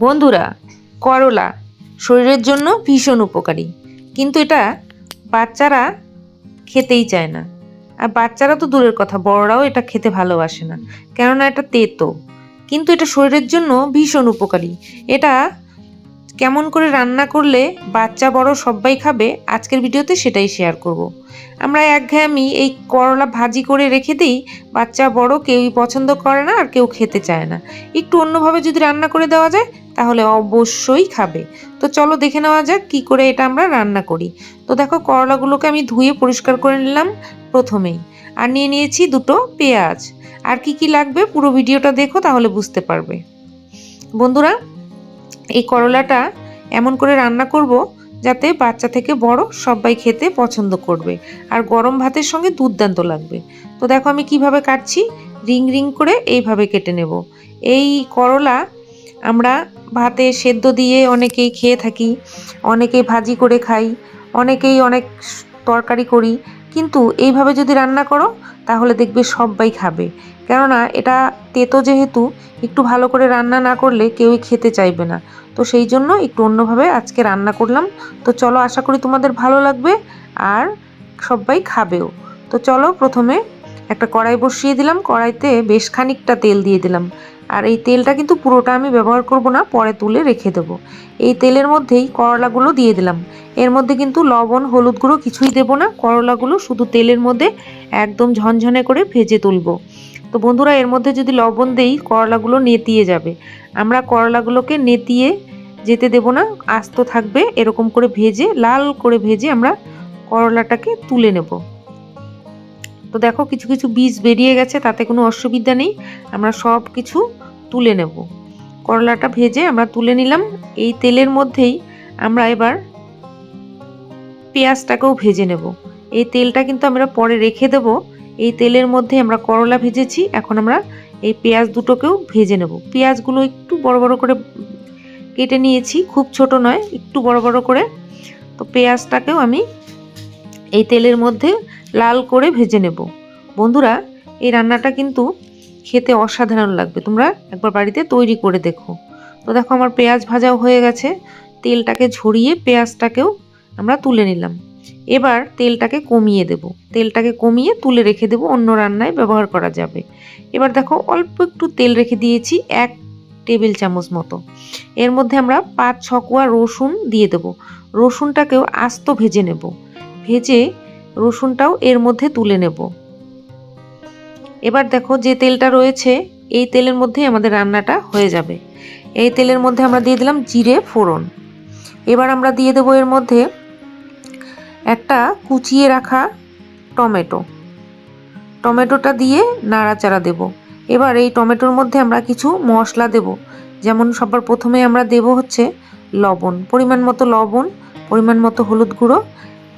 বন্ধুরা, করলা শরীরের জন্য ভীষণ উপকারী। কিন্তু এটা বাচ্চারা খেতেই চায় না। আর বাচ্চারা তো দূরের কথা, বড়রাও এটা খেতে ভালোবাসে না। কেননা এটা তেতো। কিন্তু এটা শরীরের জন্য ভীষণ উপকারী। এটা কেমন করে রান্না করলে বাচ্চা বড় সবাই খাবে, আজকের ভিডিওতে সেটাই শেয়ার করব। আমরা একঘেয়েমি এই করলা ভাজি করে রেখে দিই, বাচ্চা বড় কেউই পছন্দ করে না আর কেউ খেতে চায় না। একটু অন্যভাবে যদি রান্না করে দেওয়া যায় তাহলে অবশ্যই খাবে। তো চলো দেখে নেওয়া যাক কী করে এটা আমরা রান্না করি। তো দেখো করলাগুলোকে আমি ধুয়ে পরিষ্কার করে নিলাম প্রথমেই। আর নিয়ে নিয়েছি দুটো পেঁয়াজ। আর কি কি লাগবে পুরো ভিডিওটা দেখো তাহলে বুঝতে পারবে। বন্ধুরা, এই করলাটা এমন করে রান্না করব যাতে বাচ্চা থেকে বড় সবাই খেতে পছন্দ করবে। আর গরম ভাতের সঙ্গে দুর্দান্ত লাগবে। তো দেখো আমি কীভাবে কাটছি? রিং রিং করে এইভাবে কেটে নেব। এই করলা আমরা ভাতে সেদ্ধ দিয়ে অনেকেই খেয়ে থাকি, অনেকেই ভাজি করে খাই, অনেকেই অনেক তরকারি করি। কিন্তু এইভাবে যদি রান্না করো, তাহলে দেখবে সবাই খাবে। কেননা এটা তেতো যেহেতু, একটু ভালো করে রান্না না করলে কেউই খেতে চাইবে না। তো সেই জন্য একটু অন্যভাবে আজকে রান্না করলাম। তো চলো, আশা করি তোমাদের ভালো লাগবে আর সবাই খাবেও। তো চলো, প্রথমে একটা কড়াই বসিয়ে দিলাম। কড়াইতে বেশ খানিকটা তেল দিয়ে দিলাম। আর এই তেলটা কিন্তু পুরোটা আমি ব্যবহার করব না, পরে তুলে রেখে দেবো। এই তেলের মধ্যেই করলাগুলো দিয়ে দিলাম। এর মধ্যে কিন্তু লবণ, হলুদ গুঁড়ো কিছুই দেবো না, করলাগুলো শুধু তেলের মধ্যে একদম ঝনঝনে করে ভেজে তুলবো। তো বন্ধুরা, এর মধ্যে যদি লবণ দেই, করলাগুলো নেতিয়ে যাবে। আমরা করলাগুলোকে নেতিয়ে যেতে দেব না, আস্ত থাকবে, এরকম করে ভেজে, লাল করে ভেজে আমরা করলাটাকে তুলে নেব। তো দেখো কিছু কিছু বীজ বেরিয়ে গেছে, তাতে কোনো অসুবিধা নেই। আমরা সব কিছু তুলে নেব। করলাটা ভেজে আমরা তুলে নিলাম। এই তেলের মধ্যেই আমরা এবার পেঁয়াজটাকেও ভেজে নেব। এই তেলটা কিন্তু আমরা পরে রেখে দেব। এই তেলের মধ্যে আমরা করলা ভেজেছি। এখন আমরা এই পেঁয়াজ দুটোকেও ভেজে নেব। পেঁয়াজগুলো একটু বড় বড় করে কেটে নিয়েছি। খুব ছোট নয়, একটু বড় বড় করে। তো পেঁয়াজটাকেও আমি এই তেলের মধ্যে লাল করে ভেজে নেব। বন্ধুরা, এই রান্নাটা কিন্তু খেতে অসাধারণ লাগবে। তোমরা একবার বাড়িতে তৈরি করে দেখো। তো দেখো, আমার পেঁয়াজ ভাজাও হয়ে গেছে। তেলটাকে ঝরিয়ে পেঁয়াজটাকেও আমরা তুলে নিলাম। এবার তেলটাকে কমিয়ে দেব। তেলটাকে কমিয়ে তুলে রেখে দেব, অন্য রান্নায় ব্যবহার করা যাবে। এবার দেখো, অল্প একটু তেল রেখে দিয়েছি, এক টেবিল চামচ মতো। এর মধ্যে আমরা পাঁচ ছ কোয়া রসুন দিয়ে দেব। রসুনটাকেও আস্ত ভেজে নেব। ভেজে রসুনটাও এর মধ্যে তুলে নেব। এবার দেখো যে তেলটা রয়েছে, এই তেলের মধ্যেই আমাদের রান্নাটা হয়ে যাবে। এই তেলের মধ্যে আমরা দিয়ে দিলাম জিরে ফোড়ন। এবার আমরা দিয়ে দেবো এর মধ্যে একটা কুচিয়ে রাখা টমেটো। টমেটোটা দিয়ে নাড়াচাড়া দেব। এবার এই টমেটোর মধ্যে আমরা কিছু মশলা দেব। যেমন সবার প্রথমে আমরা দেব হচ্ছে লবণ। পরিমাণ মতো লবণ, পরিমাণ মতো হলুদ গুঁড়ো,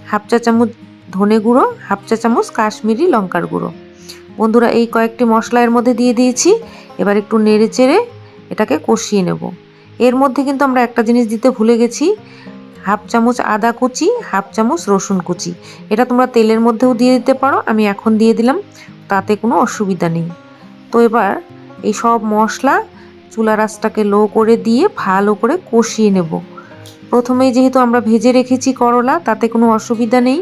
হাফ চা চামচ ধনে গুঁড়ো, হাফ চা চামচ কাশ্মীরি লঙ্কার গুঁড়ো। বন্ধুরা, এই কয়েকটি মশলা এর মধ্যে দিয়ে দিয়েছি। এবার একটু নেড়ে চেড়ে এটাকে কষিয়ে নেব। এর মধ্যে কিন্তু আমরা একটা জিনিস দিতে ভুলে গেছি। হাফ চামচ আদা কুচি, হাফ চামচ রসুন কুচি। এটা তোমরা তেলের মধ্যেও দিয়ে দিতে পারো, আমি এখন দিয়ে দিলাম, তাতে কোনো অসুবিধা নেই। তো এবার এই সব মশলা চুলা রাসটাকে লো করে দিয়ে ভালো করে কষিয়ে নেব। প্রথমেই যেহেতু আমরা ভেজে রেখেছি করলা, তাতে কোনো অসুবিধা নেই।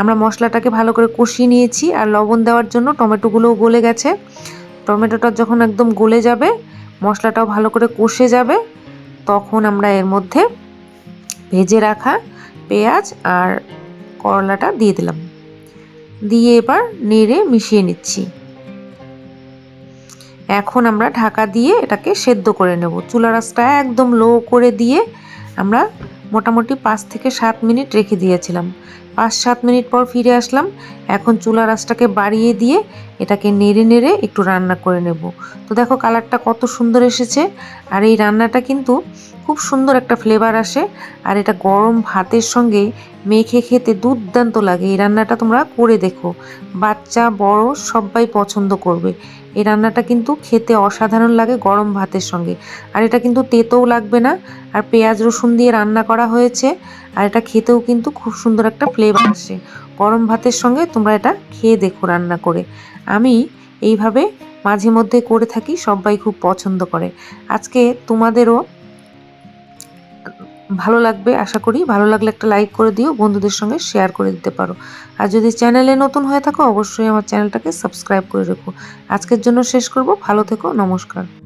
আমরা মশলাটাকে ভালো করে কষিয়ে নিয়েছি আর লবণ দেওয়ার জন্য টমেটোগুলোও গলে গেছে। টমেটোটা যখন একদম গলে যাবে, মশলাটাও ভালো করে কষে যাবে, তখন আমরা এর মধ্যে ভেজে রাখা পেঁয়াজ আর করলাটা দিয়ে দিলাম। দিয়ে এবার নেড়ে মিশিয়ে নিচ্ছি। এখন আমরা ঢাকা দিয়ে এটাকে সেদ্ধ করে নেব। চুলা রাসটা একদম লো করে দিয়ে আমরা মোটামুটি পাঁচ থেকে সাত মিনিট রেখে দিয়েছিলাম। পাঁচ সাত মিনিট পর ফিরে আসলাম। এখন চুলা রাসটাকে বাড়িয়ে দিয়ে এটাকে নেড়ে নেড়ে একটু রান্না করে নেব। তো দেখো কালারটা কত সুন্দর এসেছে। আর এই রান্নাটা কিন্তু খুব সুন্দর একটা ফ্লেভার আসে। আর এটা গরম ভাতের সঙ্গে মেখে খেতে দুর্দান্ত লাগে। এই রান্নাটা তোমরা করে দেখো। বাচ্চা, বড়, সবাই পছন্দ করবে। এই রান্নাটা কিন্তু খেতে অসাধারণ লাগে গরম ভাতের সঙ্গে। আর এটা কিন্তু তেতেও লাগবে না। আর পেঁয়াজ রসুন দিয়ে রান্না করা হয়েছে। আর এটা খেতেও কিন্তু খুব সুন্দর একটা ফ্লেভার আসে। গরম ভাতের সঙ্গে তোমরা এটা খেয়ে দেখো রান্না করে। আমি এইভাবে মাঝে মধ্যে করে থাকি, সবাই খুব পছন্দ করে। আজকে তোমাদেরও ভালো লাগবে, আশা করি। ভালো লাগলে একটা লাইক করে দিও, বন্ধুদের সঙ্গে শেয়ার করে দিতে পারো। আর যদি চ্যানেলে নতুন হয়ে থাকো, অবশ্যই আমার চ্যানেলটাকে সাবস্ক্রাইব করে রেখো। আজকের জন্য শেষ করব। ভালো থেকো, নমস্কার।